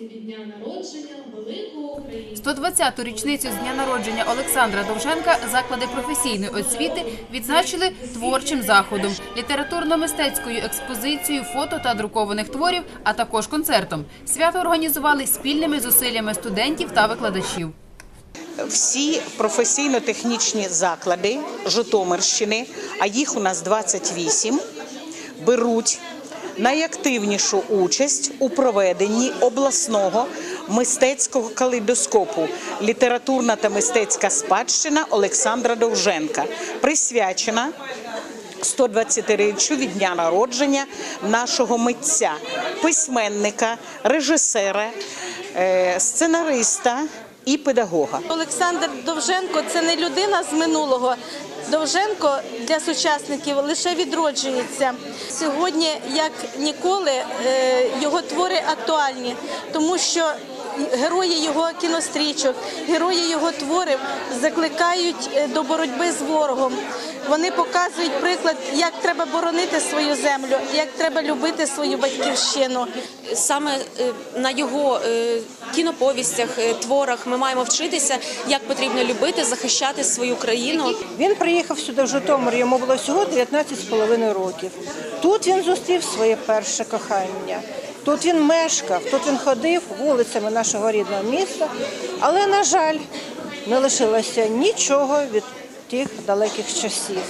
від дня народження великого українця. 120-ту річницю з дня народження Олександра Довженка заклади професійної освіти відзначили творчим заходом, літературно-мистецькою експозицією фото та друкованих творів, а також концертом. Свято організували спільними зусиллями студентів та викладачів. всі професійно-технічні заклади Житомирщини, а їх у нас 28, беруть найактивнішу участь у проведенні обласного мистецького калейдоскопу літературна та мистецька спадщина Олександра Довженка, присвячена 120-річчю від дня народження нашого митця, письменника, режисера, е, сценариста і педагога. Олександр Довженко це не людина з минулого. Довженко для сучасників лише відроджується. Сьогодні, як ніколи, е, його твори актуальні, тому що герої його кінострічок, герої його творів закликають е, до боротьби з ворогом. Вони показують приклад, як треба боронити свою землю, як треба любити свою батьківщину. саме е, на його е, кіноповістях, е, творах ми маємо вчитися, як потрібно любити, захищати свою країну. Він приїхав сюди в Житомир, йому було всього 19,5 років. Тут він зустрів своє перше кохання. Тут він мешкав, тут він ходив вулицями нашого рідного міста, але, на жаль, не лишилося нічого від тих далеких часів.